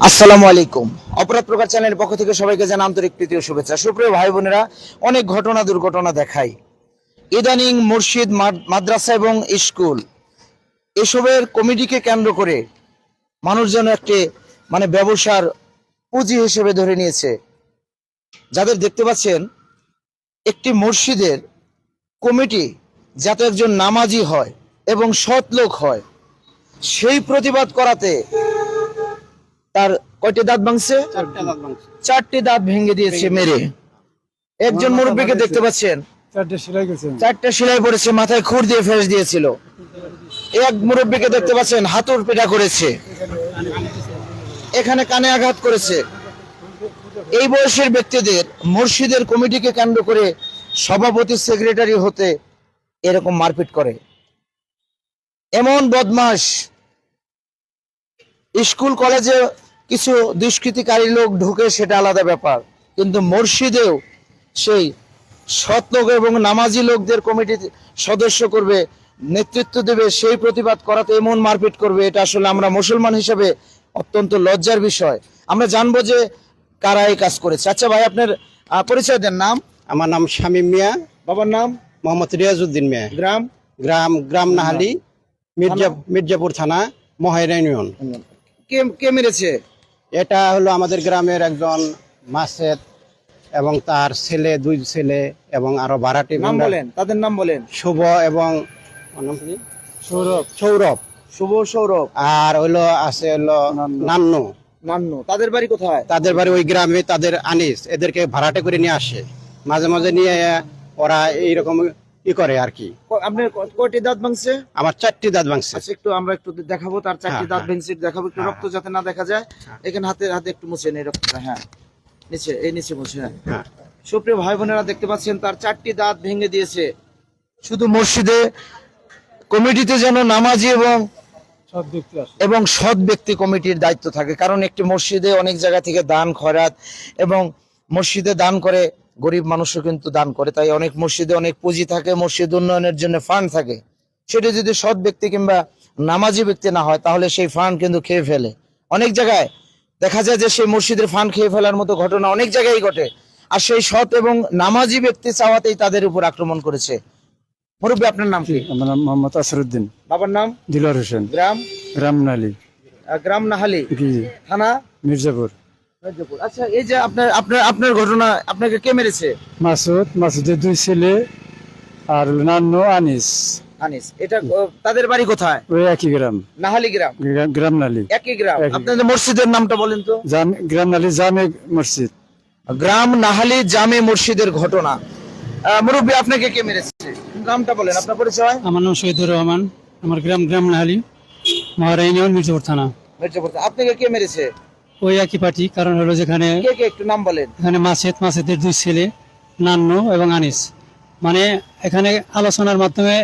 আসসালামু আলাইকুম। অপরাধ প্রকার চ্যানেলের পক্ষ থেকে সবাইকে জানা আন্তরিক প্রীতি ও শুভেচ্ছা। সুপ্রিয় ভাই বোনেরা, অনেক ঘটনা দুর্ঘটনা দেখাই। ইদানিং মাদ- মাদ্রাসা এবং স্কুল এসবের কমিটিকে কেন্দ্র করে মানুষ যেন একটি মানে ব্যবসার পুঁজি হিসেবে ধরে নিয়েছে। যাদের দেখতে পাচ্ছেন, একটি মসজিদের কমিটি যাতে একজন নামাজি হয় এবং সৎ লোক হয়। সেই প্রতিবাদ করাতে তার কয়টি দাঁত ভাঙছে? চারটি দাঁত ভেঙে দিয়েছে মেরে। একজন মুরব্বীকে দেখতে পাচ্ছেন? চারটে সেলাই পড়েছে মাথায় খুর দিয়ে ফেস দিয়েছিল। এক মুরব্বীকে দেখতে পাচ্ছেন হাতুর পেটা করেছে। এখানে কানে আঘাত করেছে। এই বয়সের ব্যক্তিদের মসজিদের কমিটিকে কেন্দ্র করে সভাপতি সেক্রেটারি হতে এরকম মারপিট করে। এমন বদমাস স্কুল কলেজে কিছু দুষ্কৃতিকারী লোক ঢুকে সেটা আলাদা ব্যাপার। কিন্তু মসজিদেও সেই সৎ লোক এবং নামাজি লোকদের কমিটি সদস্য করবে নেতৃত্ব দেবে সেই প্রতিবাদ করাতে এমন মারপিট করবে এটা আসলে আমরা মুসলমান হিসেবে অত্যন্ত লজ্জার বিষয়। আমরা জানব যে কারা এই কাজ করেছে। আচ্ছা ভাই আপনার পরিচয় দেন নাম? আমার নাম শামীম মিয়া। বাবার নাম? মোহাম্মদ রিয়াজউদ্দিন মিয়া। গ্রাম? গ্রাম গ্রাম নাহালি মির্জা মির্জাপুর থানা মহাইরা ইউনিয়ন। কে কে মেরেছে? এটা হলো আমাদের গ্রামের একজন মাসেদ এবং তার ছেলে দুই ছেলে এবং আরও ভাড়াটি নাম বলেন তাদের নাম বলেন। শুভ এবং সৌরভ। সৌরভ। শুভ সৌরভ। আর হইল আছে হলো নান্নু। নান্নু। তাদের বাড়ি কোথায়? তাদের বাড়ি ওই গ্রামে তাদের আনিস। এদেরকে ভাড়াটে করে নিয়ে আসে। মাঝে মাঝে নিয়ে ওরা এইরকম ই করে আর কি। আপনার কয়টি দাঁত ভাঙছে? আমার চারটি দাঁত ভাঙছে। আচ্ছা একটু আমরা একটু দেখাবো তার চারটি হ্যাঁ, দাঁত হ্যাঁ। ভেঙে দেখাবো একটু হ্যাঁ, রক্ত যাতে না দেখা যায়। এখানে হাতে হাতে একটু মুছে নেই রক্তটা হ্যাঁ। নিচে এই নিচে মুছে হ্যাঁ। সুপ্রিয় ভাই বোনেরা দেখতে পাচ্ছেন তার চারটি দাঁত ভেঙে দিয়েছে। শুধু মসজিদে কমিটিতে যেন নামাজি এবং এবং সৎ ব্যক্তি কমিটির দায়িত্ব থাকে। কারণ একটি মসজিদে অনেক জায়গা থেকে দান খরাত এবং মসজিদে দান করে গরিব মানুষও কিন্তু দান করে তাই অনেক মসজিদে অনেক পুঁজি থাকে মসজিদ উন্নয়নের জন্য ফান্ড থাকে। সেটা যদি সৎ ব্যক্তি কিংবা নামাজি ব্যক্তি না হয় তাহলে সেই ফান্ড কিন্তু খেয়ে ফেলে। অনেক জায়গায় দেখা যায় যে সেই মসজিদের ফান্ড খেয়ে ফেলার মতো ঘটনা অনেক জায়গায় ঘটে। আর সেই সৎ এবং নামাজি ব্যক্তি চাওয়াতেই তাদের উপর আক্রমণ করেছে। মুরব্বী আপনার নাম কি? আমার নাম মোহাম্মদ আসরুদ্দিন বাবার নাম? দিলার হোসেন। গ্রাম? রামনালি। আহ, গ্রাম নাহালি। থানা? মির্জাপুর। আচ্ছা এই যে আপনার আপনার আপনার ঘটনা আপনাকে কে মেরেছে? মাসুদ মাসুদের দুই ছেলে আর নান্নু আনিস। আনিস এটা তাদের বাড়ি কোথায়? ওই একই গ্রাম। নাহালি গ্রাম। গ্রাম- গ্রামনালি একই গ্রাম। আপনাদের মসজিদের নামটা বলেন তো। জাম গ্রামনালি জামে মসজিদ। গ্রাম নাহালি জামে মসজিদের ঘটনা। মুরব্বী আপনাকে কে মেরেছে? নামটা বলেন আপনার পরিচয়? আমার নাম শহীদুর রহমান। আমার গ্রাম গ্রাম নাহালি মহারা ইউনিয়ন মির্জাপুর থানা। মির্জাপুর। আপনাকে কে মেরেছে? ওই একই পার্টি কারণ হলো যেখানে কে কে একটু নাম বলেন। এখানে মাসেদ মাসেদের দুই ছেলে নান্নু এবং আনিস। মানে এখানে আলোচনার মাধ্যমে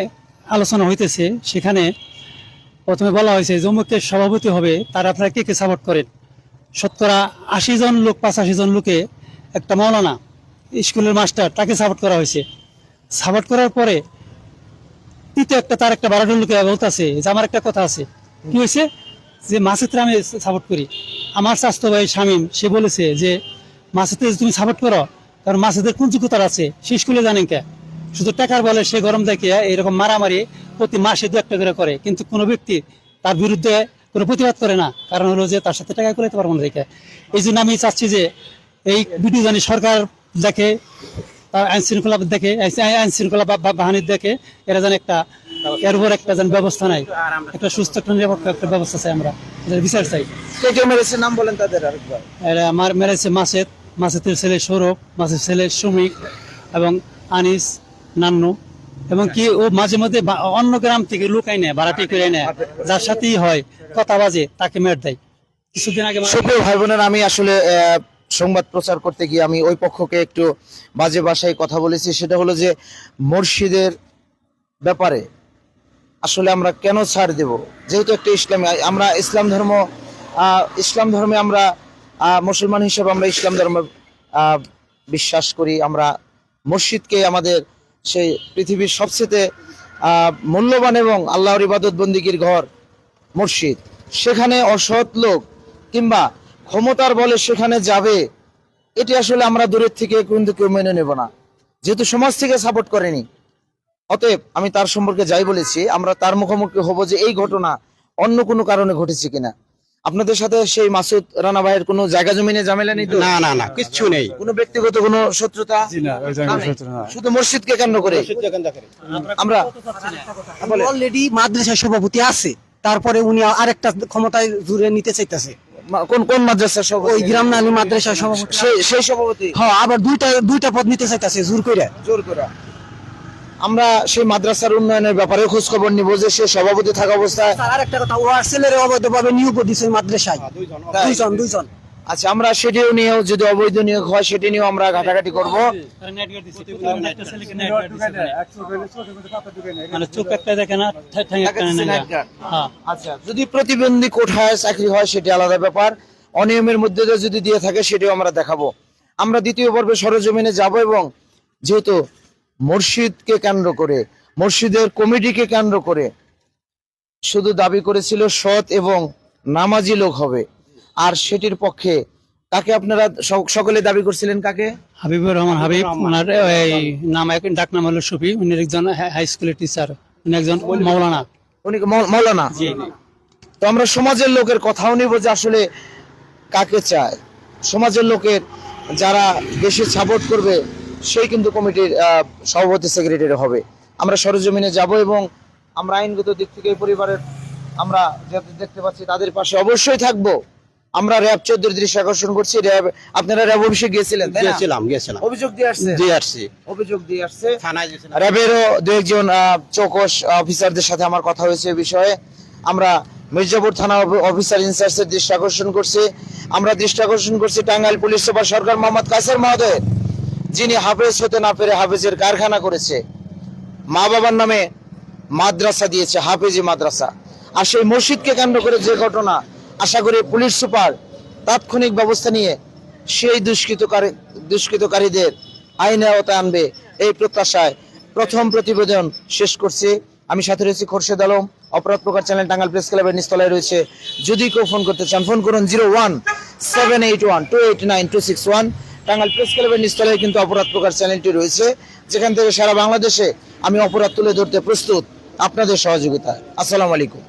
আলোচনা হইতেছে সেখানে প্রথমে বলা হয়েছে জমুককে সভাপতি হবে তারা আপনারা কে কে সাপোর্ট করেন? শতকরা আশি জন লোক পাঁচাশি জন লোকে একটা মৌলানা স্কুলের মাস্টার তাকে সাপোর্ট করা হয়েছে। সাপোর্ট করার পরে তৃতীয় একটা তার একটা বারোটা লোকে বলতেছে যে আমার একটা কথা আছে। কি হয়েছে? যে মাসেদরা আমি সাপোর্ট করি। আমার স্বাস্থ্য ভাই শামীম, সে বলেছে যে মাসেদে তুমি সাপোর্ট করো কারণ মাসেদের কোন যোগ্যতার আছে? সে স্কুলে জানেন কে? শুধু টাকার বলে সে গরম দেখিয়ে এরকম মারামারি প্রতি মাসে দু একটা করে করে। কিন্তু কোনো ব্যক্তি তার বিরুদ্ধে কোনো প্রতিবাদ করে না। কারণ হলো যে, তার সাথে টাকা করে দিতে পারব না দেখে। এই জন্য আমি চাচ্ছি যে, এই ভিডিও জানি সরকার দেখে তার আইন শৃঙ্খলা দেখে, আইন- শৃঙ্খলা বাহিনীর দেখে, এরা যেন একটা এর উপর একটা যেন ব্যবস্থা নাই। একটা সুস্থ একটা নিরাপত্তা একটা ব্যবস্থা চাই আমরা। বিচার চাই। কে কে মেরেছে? নাম বলেন তাদের আরেকবার। আমার মেরেছে মাসেদ। মাসেদের ছেলে সৌরভ মাসের ছেলে শ্রমিক এবং আনিস নান্নু। এবং কি ও মাঝে মধ্যে অন্য গ্রাম থেকে লুকাই নেয় ভাড়াটি করে নেয়। যার সাথেই হয় কথা বাজে তাকে মেট দেয়। কিছুদিন আগে সুপ্রিয় ভাই বোনেরা আমি আসলে সংবাদ প্রচার করতে গিয়ে আমি ওই পক্ষকে একটু বাজে ভাষায় কথা বলেছি। সেটা হলো যে মসজিদের ব্যাপারে আসলে আমরা কেন ছাড় দেব? যেহেতু একটা ইসলামী, আমরা ইসলাম ধর্ম ইসলাম ধর্মে আমরা মুসলমান হিসেবে আমরা ইসলাম ধর্মে বিশ্বাস করি। আমরা মসজিদকে আমাদের সেই পৃথিবীর সবচেয়ে মূল্যবান এবং আল্লাহর ইবাদত বন্দিগির ঘর, মসজিদ। সেখানে অসৎ লোক কিংবা ক্ষমতার বলে সেখানে যাবে, এটি আসলে আমরা দূরের থেকে কিন্তু কেউ মেনে নেব না। যেহেতু সমাজ থেকে সাপোর্ট করেনি। অতএব আমি তার সম্পর্কে যাই বলেছি আমরা তার মুখোমুখি হব যে এই ঘটনা অন্য কোনো কারণে ঘটেছে কিনা। আপনাদের সাথে সেই মাসুদ রানা ভাইয়ের কোনো জায়গা জমিনে ঝামেলা নেই না না না কিচ্ছু নেই। কোনো ব্যক্তিগত কোনো শত্রুতা? শুধু মসজিদকে কেন্দ্র করে? আমরা অলরেডি মাদ্রাসা সভাপতি আছে তারপরে উনি আরেকটা ক্ষমতায় জুড়ে নিতে চাইতেছে। কোন কোন মাদ্রাসা সভাপতি? ওই গ্রাম নালী মাদ্রাসা সভাপতি। সেই সেই সভাপতি? হ্যাঁ আবার দুইটা দুইটা পদ নিতে চাইতেছে জোর করে জোর করে আমরা সেই মাদ্রাসার উন্নয়নের ব্যাপারে খোঁজ খবর নিব যে সে সভাপতি থাকা অবস্থায় আর আরেকটা কথা ওয়ার ছেলের অবৈধভাবে নিয়োগ দিছে মাদ্রাসায়। দুইজন দুইজন আচ্ছা আমরা সেটিও নিয়েও যদি অবৈধ নিয়োগ হয় সেটি নিয়েও আমরা ঘাটাঘাটি করব। মানে একটা একটা। হ্যাঁ। আচ্ছা যদি প্রতিবন্ধী কোঠায় চাকরি হয় সেটি আলাদা ব্যাপার। অনিয়মের মধ্যে দিয়ে যদি দিয়ে থাকে সেটিও আমরা দেখাবো। আমরা দ্বিতীয় পর্বে সরজমিনে যাব এবং যেহেতু মসজিদকে কেন্দ্র করে মসজিদের কমিটিকে কেন্দ্র করে শুধু দাবি করেছিল সৎ এবং নামাজি লোক হবে। আর সেটির পক্ষে কাকে আপনারা সকলে দাবি করছিলেন কাকে? হাবিবুর রহমান হাবিব ওনার এই নাম এক ডাক নাম হলো শফি উনি একজন হাই- স্কুলের টিচার উনি একজন মৌলানা। উনি মৌলানা? জি তো আমরা সমাজের লোকের কথাও নিব যে আসলে কাকে চায়। সমাজের লোকের যারা বেশি সাপোর্ট করবে সেই কিন্তু কমিটির সভাপতি সেক্রেটারি হবে। আমরা সরজমিনে যাব এবং আমরা আইনগত দিক থেকে এই পরিবারের আমরা যাদের দেখতে পাচ্ছি তাদের পাশে অবশ্যই থাকব। আমরা র্যাব চোদ্দের দৃষ্টি আকর্ষণ করছি। র্যাব আপনারা র্যাব অফিসে গিয়েছিলেন? গিয়েছিলাম গিয়েছিলাম। অভিযোগ দিয়ে আসছে? দিয়ে আসছি। অভিযোগ দিয়ে আসছে। থানায় র্যাবেরও দু একজন চৌকস অফিসারদের সাথে আমার কথা হয়েছে এ বিষয়ে। আমরা মির্জাপুর থানা অফিসার ইনচার্জের দৃষ্টি আকর্ষণ করছি। আমরা দৃষ্টি আকর্ষণ করছি টাঙ্গাইল পুলিশ সুপার সরকার মোহাম্মদ কাসের মহোদয়। যিনি হাফেজ হতে না পেরে হাফেজের কারখানা করেছে, মা বাবার নামে মাদ্রাসা দিয়েছে, হাফেজি মাদ্রাসা। আর সেই মসজিদকে কেন্দ্র করে যে ঘটনা, আশা করি পুলিশ সুপার তাৎক্ষণিক ব্যবস্থা নিয়ে সেই দুষ্কৃতকারী, দুষ্কৃতকারীদের আইনে আওতায় আনবে এই প্রত্যাশায় প্রথম প্রতিবেদন শেষ করছি। আমি সাথে রয়েছি খোরশেদ আলম, অপরাধ প্রকার চ্যানেল টাঙ্গাল প্রেস ক্লাবের নিস্তলায় রয়েছে। যদি কেউ ফোন করতে চান, ফোন করুন zero one seven eight one two eight nine two six one. Tangail press ক্লাবের নিস্তলায় কিন্তু অপরাধ প্রকার চ্যানেলটি রয়েছে, যেখান থেকে সারা বাংলাদেশে আমি অপরাধ তুলে ধরতে প্রস্তুত আপনাদের সহযোগিতা আসসালামু আলাইকুম।